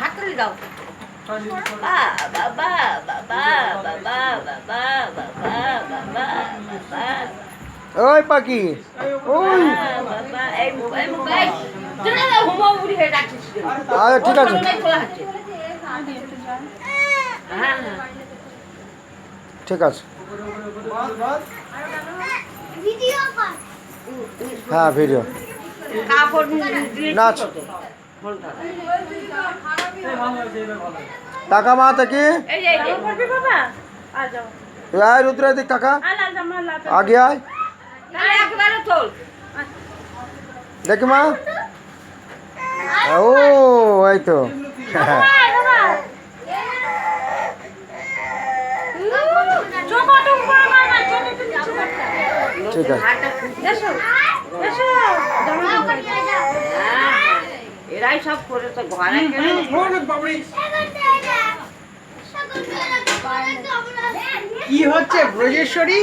হাতুড়ি দাও ওই পাখি। ওই। আচ্ছা ঠিক আছে। ঠিক আছে। হ্যাঁ ভিডিও। নাচ। টাকা মা তাকি আয় রুদ্রা দিক টাকা আগে আয়। দেখি মা। ও এই তো। ঠিক আছে। এরাই সব করে তো ঘরে কি হচ্ছে ব্রজেশ্বরী?